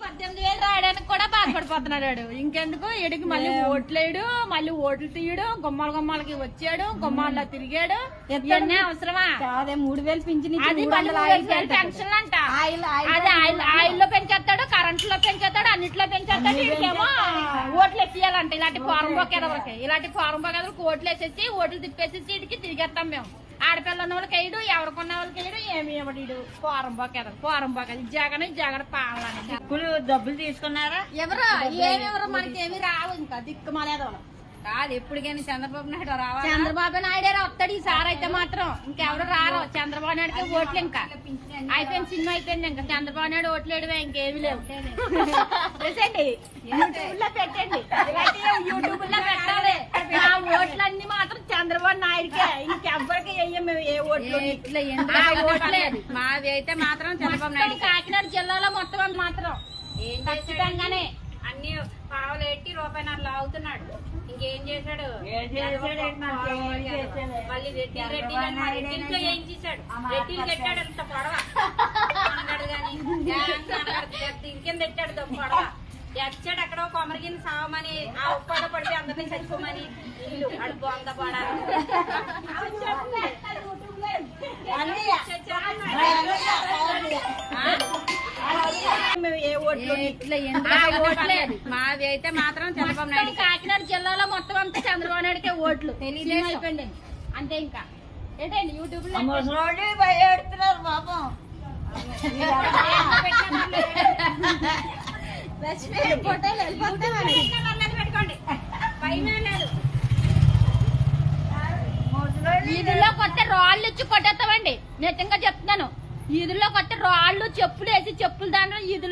పద్దెనిమిది వేలు రాయడానికి కూడా బాధపడిపోతున్నాడు. ఇంకెందుకు? ఎడికి మళ్ళీ ఓట్లేడు మళ్ళీ ఓట్లు తీయడు గుమ్మాల గుమ్మాలకి వచ్చాడు గుమ్మాల్లో తిరిగాడు. ఇవన్నీ అవసరమా? అదే మూడు వేలు పింఛన్ అది పెన్షన్ అంట అది ఆయిల్ ఆయిల్లో పెంచేస్తాడు కరెంట్లో పెంచేస్తాడు అన్నిట్లో పెంచేస్తాడు వీడికేమో ఓట్లు ఎక్కియాలంట ఇలాంటి ఫారం బొక్కేదవలకి ఇలాంటి ఫారం బొక్కేదవలకి ఓట్లు వేసేసి ఓట్లు తిప్పేసేసి ఇటుకి తిరిగేస్తాం మేము. ఆడపిల్ల ఉన్న వాళ్ళకి వేయడు ఎవరికున్న వాళ్ళకి వేయడు ఏమి ఇవ్వడు ఫారం బొక్కేదాం ఫారం బొక్కేది జగన్ జగన్ పాలన. డబ్బులు డబ్బులు తీసుకున్నారా? ఎవరు? ఏమి ఎవరు? మనకి ఏమి రావు ఇంకా దిక్కుమాలేదు కాదు ఎప్పటికైనా చంద్రబాబు నాయుడు రావాలి? చంద్రబాబు నాయుడే వస్తాడు ఈసారి అయితే మాత్రం. ఇంకెవరు రారు? చంద్రబాబు నాయుడుకి ఓట్లు ఇంకా. అయిపోయింది సినిమా అయిపోయింది ఇంకా. చంద్రబాబు నాయుడు ఓట్లు వేయడమే ఇంకేమి లేవు. యూట్యూబ్ లో పెట్టండి. యూట్యూబ్లో పెట్టాలి. ఆ ఓట్లన్నీ మాత్రం చంద్రబాబు నాయుడుకే. మాది అయితే మాత్రం చంద్రబాబు నాయుడు కాకినాడ జిల్లాలో మొత్తం అది మాత్రం. ఏం ఖచ్చితంగానే. అన్ని పావులు ఎట్టి రూపాయలు లాగుతున్నాడు. ఇంకేం చేశాడు? మళ్ళీ రెడ్డి రెడ్డి రెడ్డిలతో ఏం చేశాడు? రెడ్డిలు కట్టాడు అంత పొడవ అన్నాడు కానీ. ఇంకేం తెచ్చాడు దో పొడవ ఎచ్చాడు ఎక్కడో కొమరిగిన సావమని ఆ ఉప్పాడ పడితే అందరినీ చచ్చిపోమని. ఇల్లు అడు బొంద పడాలి మేము ఏ ఓట్లు ఇట్లా ఆ ఓట్లే మాది అయితే మాత్రం చంద్రబాబు నాయుడు కాకినాడ జిల్లాలో మొత్తం అంతా చంద్రబాబు నాయుడుకే ఓట్లు తెలుగుదేశం. అయిపోయింది అంతే ఇంకా ఏంటండి యూట్యూబ్లో ముసలోడి భయపెడుతున్నారు పాపం లక్ష్మి ఫోటోలు వెళ్ళిపోతామని ఈదుల్లో కొత్త రాళ్ళు ఇచ్చి కొట్టేస్తామండి. నిజంగా చెప్తున్నాను. ఈదుల్లో కొత్త రాళ్ళు చెప్పులు వేసి చెప్పులు దాంట్లో ఈదుల్లో